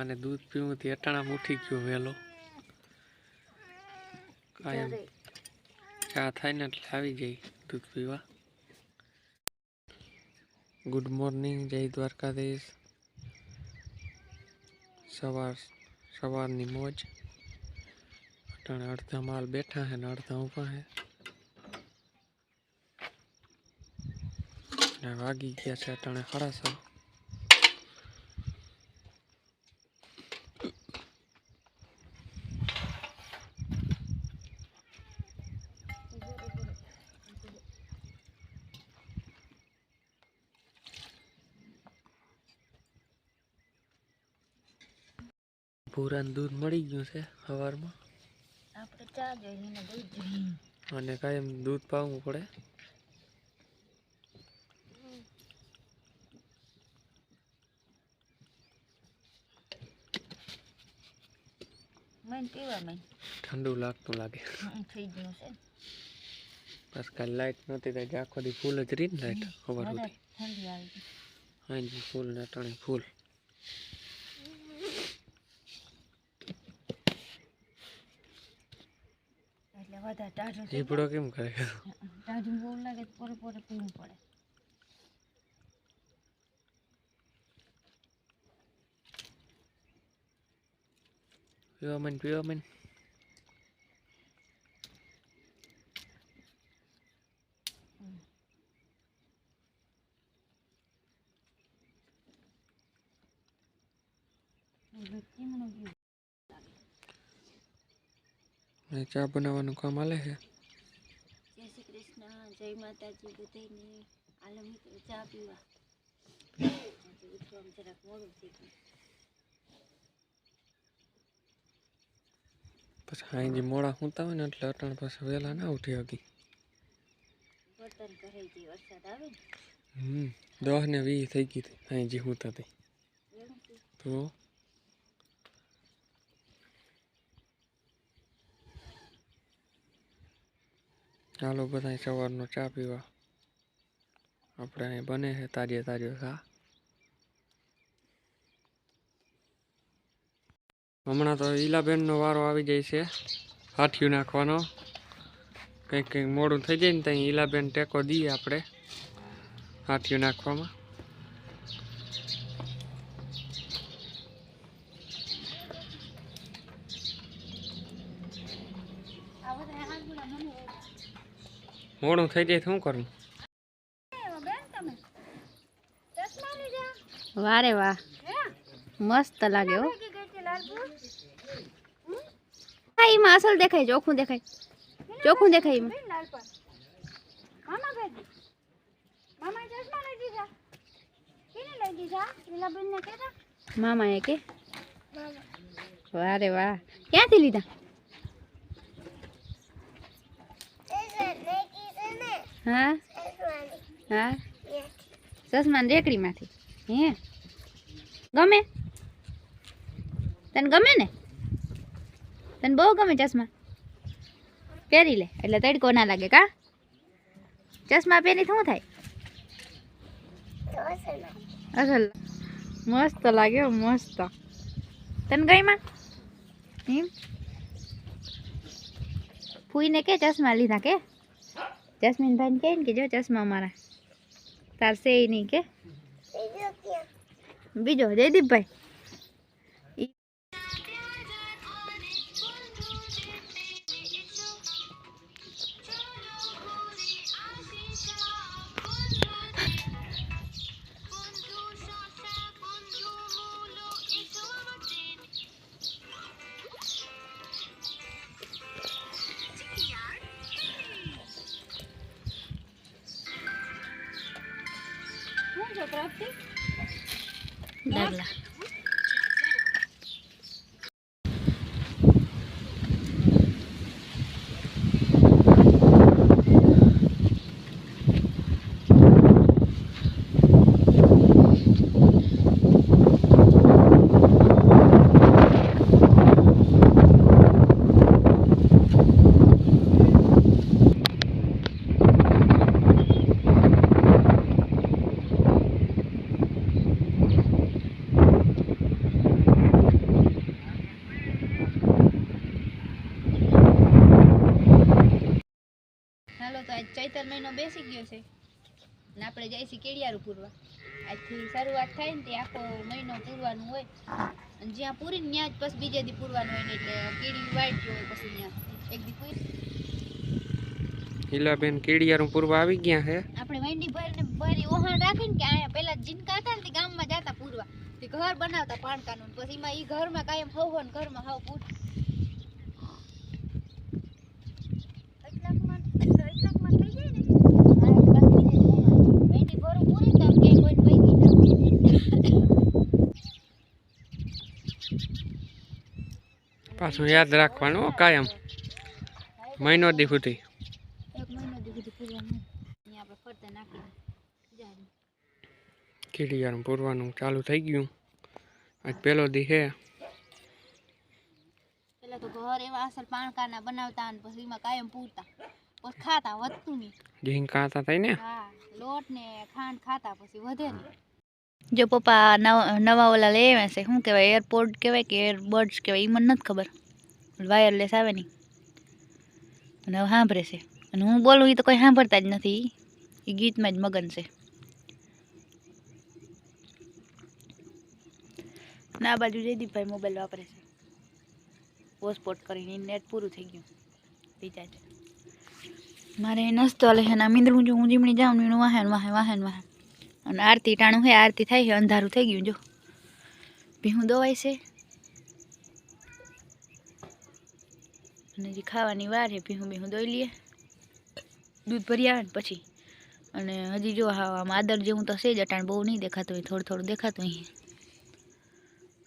આને દૂધ પીવું થી અટાણા ઉઠી ગયો વહેલો. કાયમ ચા થાય ને એટલે આવી જાય દૂધ પીવા. ગુડ મોર્નિંગ જય દ્વારકાધીશ. સવાર, સવારની મોજ. અટાણે અડધા માલ બેઠા હે ને અડધા ઊભા હે. વાગી ગયા છે અટાણે સાડા છ દૂધ મળી ગયું છે સવારમાં આપણે ચા જોઈને દૂધ જોઈએ અને કાયમ દૂધ પાવું પડે. મને પીવા મને. ઠંડુ લાગતું લાગે. થઈ ગયું છે. બસ કાલે લાઈટ નહોતી તો આખો દી ફૂલ જ રહી ને લાઈટ ખબર હતી ઠંડી આવી ગઈ. હાજી ફૂલ ને ફૂલ વધારે ટાઢું કેમ કરે ટાઢું બહુ લાગે તો પોરે પોરે પીવું પડે. પીવા મન પીવા મન. દૂધ કેમનું પીવું? ને ચા બનાવવાનું કામ આલે છે? જય શ્રી કૃષ્ણ જય માતાજી બધાને આલો મિત્રો ચા પીવા. ઉઠવામાં જરાક મોડું થઈ ગયું પછી હાંજી મોડા સૂતા હોય ને એટલે અટણ પછી વહેલા ના ઉઠી હકી ભરાઈ જાય વરસાદ આવે ને. હમ દસ ને વીસ થઈ ગઈ હતી. હાંજી સૂતા હતી તો? ચાલો બધા સવારનો ચા પીવા. આપણે અહીં બને છે તાજે તાજો ચા. હમણાં તો ઈલાબેનનો વારો આવી જાય છે, હાથિયું નાખવાનો. કંઈક કંઈક મોડું થઈ જાય ને ત્યાં ઈલાબેન ટેકો દઈએ આપણે, હાથિયું નાખવામાં આ બધા આગળ મને મોડું થઈ જાય તો શું કરવું બેન તમે ચશ્મા લીધા વારે વાહ. મસ્ત લાગે હો. હા, એમાં અસલ દેખાય, ચોખ્ખું દેખાય. ચોખ્ખું દેખાય એમાં. મામા ભેગી મામા ચશ્મા લઈ દીધા કેને લઈ દીધા લીલાબેન ને કેતા મામા એ કે? મામા વારે વાહ. ક્યાંથી લીધા? હા? હા? ચશ્મા રેકડીમાંથી હે? ગમે? તને ગમે ને? તને બહુ ગમે ચશ્મા? પહેરી લે, એટલે તડકો ના લાગે કા? ચશ્મા પહેરી શું થાય? અસલ. મસ્ત લાગે મસ્ત. તને ગઈ માં ફૂઈને કે ચશ્મા લીધા કે? જસ્મીન ભાઈ કહે ને કે જો ચશ્મા મારા? તાર છે નહીં કે. બીજો જયદીપભાઈ? habla. ચૈતર મહિનો બેસી ગયો છે. ને આપણે જઈશું કેડિયારું પૂરવા. આજથી શરૂઆત થાય ને તે આખો મહિનો પૂરવાનું હોય. અને જ્યાં પૂરીને ત્યાં જ પછી બીજે દી પૂરવાનું હોય ને એટલે કેડી વાળતી હોય પછી ત્યાં. એક દી પૂરી. ઈલાબેન કેડિયારું પૂર્વા આવી ગયા છે આપણે વેંડી ભરીને ભરી ઓહાણ રાખીને કે અહીંયા પેલા જીનકા હતા ને તે ગામમાં જતા પૂરવા. તે ઘર બનાવતા પાણકાનું પછી એમાં ઘરમાં કાયમ હવ હવ ઘરમાં હાવ પૂર એટલાકમાં એટલાકમાં થઈ જાય ને હા એટલે બાકી બીજે ઓહાણ. વેંડી ભરું પૂરી તો આમ ક્યાંય કોઈને પૈકી ના પાછું યાદ રાખવાનું કાયમ. મહિનો દી સુધી. કેડિયારું પૂરવાનું. ચાલુ થઈ ગયું. આજ પહેલો દી હે. પેલા તો ઘર એવા અસલ પાણકાના બનાવતા અને પછી એમાં કાયમ પૂરતા. પછી ખાતા વધતું નહીં. ઝીંકા ખાતા થઈ ને? હા લોટ ને ખાંડ ખાતા પછી વધે નહીં. જો પપ્પા નવા ઓલા લઈ આવ્યા છે, શું કહેવાય એરપોર્ટ કહેવાય કે એરબડ્સ કહેવાય એ મને નથી ખબર. વાયરલેસ આવે નહીં અને સાંભળે છે. અને હું બોલું એ તો કોઈ સાંભળતા જ નથી એ ગીતમાં જ મગન છે. ના બાજુ જયદીપભાઈ મોબાઈલ વાપરે છે. હોટસ્પોટ કરીને નેટ પૂરું થઈ ગયું. રિચાર્જ મારે નસ્તો લે છે ના મીંદડું જો હું જીમણી જાઉં ને વાહન વાહન વાહન વાહન. અને આરતી ટાણું હે, આરતી થાય છે અંધારું થઈ ગયું, જો. ભીહું દોવાય છે. અને જે ખાવાની વાર છે ભીહું ભીહું દોઈ લઈએ. દૂધ ભરી આવે ને પછી. અને હજી જો હા આદર જેવું તો છે જ, અટાણ બહુ નહીં દેખાતું હોય, થોડું થોડું દેખાતું અહીં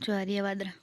જો આ રિયા વાદળા.